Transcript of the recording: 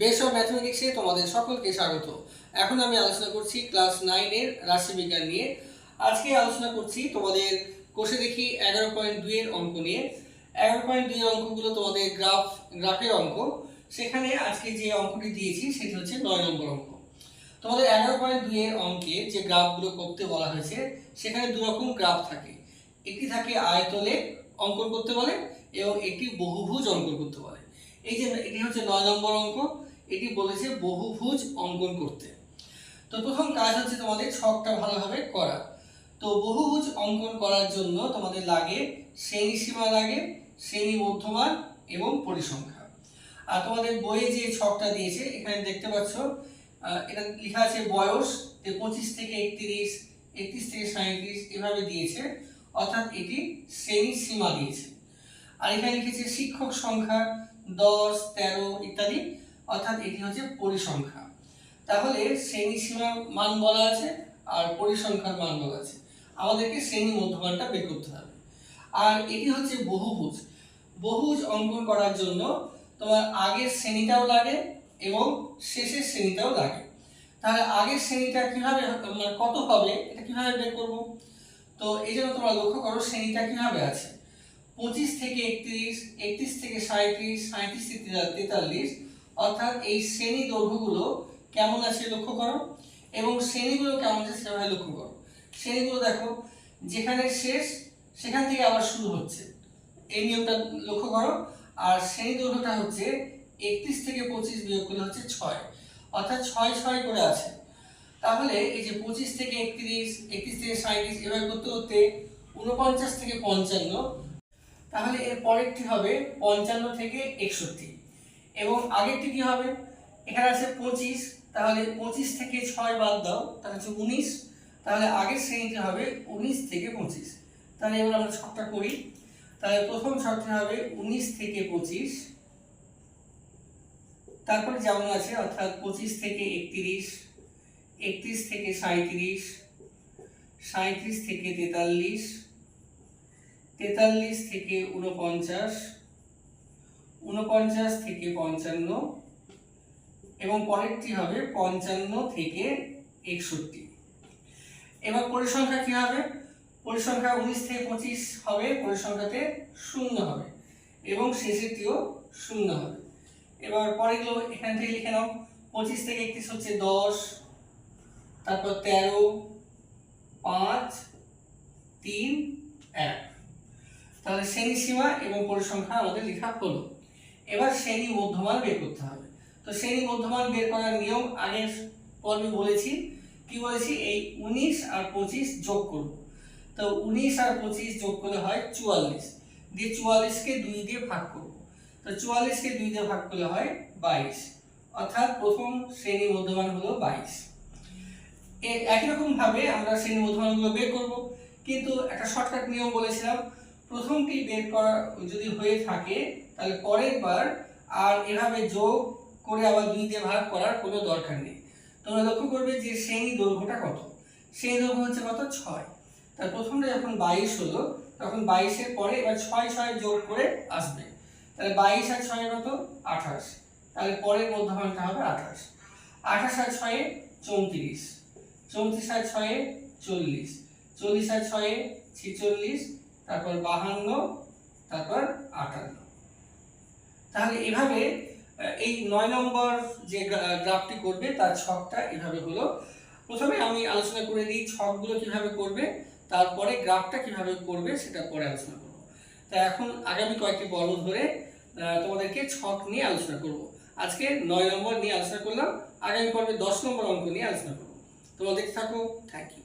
Base of ম্যাথমেটিক্সে তোমাদের সকলকে স্বাগত। এখন আমি আলোচনা করছি ক্লাস নাইনের রাশিবিজ্ঞান নিয়ে। আজকে আলোচনা করছি তোমাদের কোষে দেখি এগারো পয়েন্ট দুইয়ের অঙ্ক নিয়ে। এগারো পয়েন্ট দুইয়ের অঙ্কগুলো তোমাদের গ্রাফ গ্রাফের অঙ্ক। সেখানে আজকে যে অঙ্কটি দিয়েছি, সেটি হচ্ছে নয় নম্বর অঙ্ক। তোমাদের এগারো পয়েন্ট দুইয়ের অঙ্কে যে গ্রাফগুলো করতে বলা হয়েছে, সেখানে দু রকম গ্রাফ থাকে। একটি থাকে আয়তলে অঙ্কন করতে বলে এবং একটি বহুভুজ অঙ্কন করতে বলে। এই যে এটি হচ্ছে নয় নম্বর অঙ্ক, এটি বলেছে বহুভুজ অঙ্কন করতে। তো প্রথম কাজ হচ্ছে তোমাদের ছকটা ভালোভাবে করা। তো বহুভুজ অঙ্কন করার জন্য তোমাদের লাগে শ্রেণি সীমা লাগে, শ্রেণি মধ্যমান এবং পরিসংখ্যা। আর তোমাদের বইয়ে যে ছকটা দিয়েছে, এখানে দেখতে পাচ্ছ এটা লেখা আছে বয়স পঁচিশ থেকে একত্রিশ একত্রিশ থেকে সাঁত্রিশ এভাবে দিয়েছে। অর্থাৎ এটি শ্রেণি সীমা দিয়েছে। আর এখানে লিখেছে শিক্ষক সংখ্যা দশ, তেরো ইত্যাদি, অর্থাৎ এটি হচ্ছে পরিসংখ্যা। তাহলে শ্রেণি সীমার মান বলা আছে আর পরিসংখ্যার মান বলা আছে। আমাদেরকে শ্রেণি মধ্যমানটা বের করতে হবে। আর এটি হচ্ছে বহুভুজ। বহুভুজ অঙ্কন করার জন্য তোমার আগের শ্রেণীটাও লাগে এবং শেষের শ্রেণীটাও লাগে। তাহলে আগের শ্রেণীটা কীভাবে মানে কত হবে, এটা কীভাবে বের করব? তো এই জন্য তোমরা লক্ষ্য করো, শ্রেণীটা কীভাবে আছে? পঁচিশ থেকে একত্রিশ একত্রিশ থেকে সাঁত্রিশ সাঁত্রিশ থেকে তেতা- তেতাল্লিশ, অর্থাৎ এই শ্রেণি দৈর্ঘ্যগুলো কেমন আছে লক্ষ্য করো? এবং শ্রেণীগুলো কেমন আছে সেভাবে লক্ষ্য করো। শ্রেণীগুলো দেখো, যেখানে শেষ, সেখান থেকে আবার শুরু হচ্ছে। এই নিয়মটা লক্ষ্য করো। আর শ্রেণি দৈর্ঘ্যটা হচ্ছে একত্রিশ থেকে পঁচিশ বিয়োগ করলে হচ্ছে ছয়। অর্থাৎ ছয় ছয় করে আছে। তাহলে এই যে পঁচিশ থেকে একত্রিশ একত্রিশ থেকে সাঁত্রিশ এভাবে করতে করতে উনপঞ্চাশ থেকে পঞ্চান্ন তাহলে এর পরেরটি হবে পঞ্চান্ন থেকে একষট্টি। এবং আগেরটি কি হবে? এখানে আছে পঁচিশ, তাহলে পঁচিশ থেকে ছয় বাদ দাও, তাহলে হচ্ছে উনিশ। তাহলে আগের শ্রেণীটি হবে উনিশ থেকে পঁচিশ। তাহলে এবার আমরা ছকটা করি। তাহলে প্রথম ছকটি হবে উনিশ থেকে পঁচিশ। তারপরে যেমন আছে, অর্থাৎ পঁচিশ থেকে একত্রিশ একত্রিশ থেকে সাঁত্রিশ সাঁত্রিশ থেকে তেতাল্লিশ তেতাল্লিশ থেকে উনপঞ্চাশ উনপঞ্চাশ থেকে পঞ্চান্ন এবং পরেরটি হবে পঞ্চান্ন থেকে একষট্টি। এবার পরিসংখ্যা কি হবে? পরিসংখ্যা উনিশ থেকে পঁচিশ হবে, পরিসংখ্যাতে শূন্য হবে এবং শেষেরটিও শূন্য হবে। এবার পরেগুলো এখান থেকে লিখে নাও। পঁচিশ থেকে একত্রিশ হচ্ছে দশ, তারপর তেরো, পাঁচ, তিন, এক। তাহলে শ্রেণি সীমা এবং পরিসংখ্যা আমাদের লেখা হলো। এবার শ্রেণি মধ্যমান বের করতে হবে। তো শ্রেণি মধ্যমান বের করার নিয়ম আগের পর্বে বলেছি। কি বলেছি? এই উনিশ আর পঁচিশ যোগ করব। তো উনিশ আর পঁচিশ যোগ করলে হয় চুয়াল্লিশ। দিয়ে চুয়াল্লিশকে দুই দিয়ে ভাগ করব। তো চুয়াল্লিশকে দুই দিয়ে ভাগ করলে হয় বাইশ। অর্থাৎ প্রথম শ্রেণি মধ্যমান হলো বাইশ। একই রকম ভাবে আমরা শ্রেণি মধ্যমানগুলো বের করব। কিন্তু একটা শর্টকাট নিয়ম বলেছিলাম প্রথমটি বের করা যদি হয়ে থাকে, তাহলে পরের বার আর এভাবে যোগ করে আবার দুই দিয়ে ভাগ করার কোনো দরকার নেই। তোমরা লক্ষ্য করবে যে শ্রেণি দৈর্ঘ্যটা কত? শ্রেণি দৈর্ঘ্য হচ্ছে কত? ছয়। তার প্রথমটা যখন বাইশ হলো, তখন বাইশের পরে এবার ছয় ছয় যোগ করে আসবে। তাহলে বাইশ আর ছয় কত? আঠাশ। তাহলে পরের মধ্যমানটা হবে আঠাশ। আঠাশ আর ছয়ে চৌত্রিশ। চৌত্রিশ আর ছয়ে চল্লিশ। চল্লিশ আর ছয়ে ছেচল্লিশ। তারপর বাহান্ন, তারপর আটান্ন। তাহলে এভাবে এই নয় নম্বর যে গ্রাফটি করবে, তার ছকটা এভাবে হলো। প্রথমে আমি আলোচনা করে দিই ছকগুলো কীভাবে করবে, তারপরে গ্রাফটা কীভাবে করবে, সেটা পরে আলোচনা করব। তা এখন আগামী কয়েকটি পর্ব ধরে তোমাদেরকে ছক নিয়ে আলোচনা করব। আজকে নয় নম্বর নিয়ে আলোচনা করলাম, আগামী পর্বে দশ নম্বর অঙ্ক নিয়ে আলোচনা করব। তোমরা দেখতে থাকো। Thank you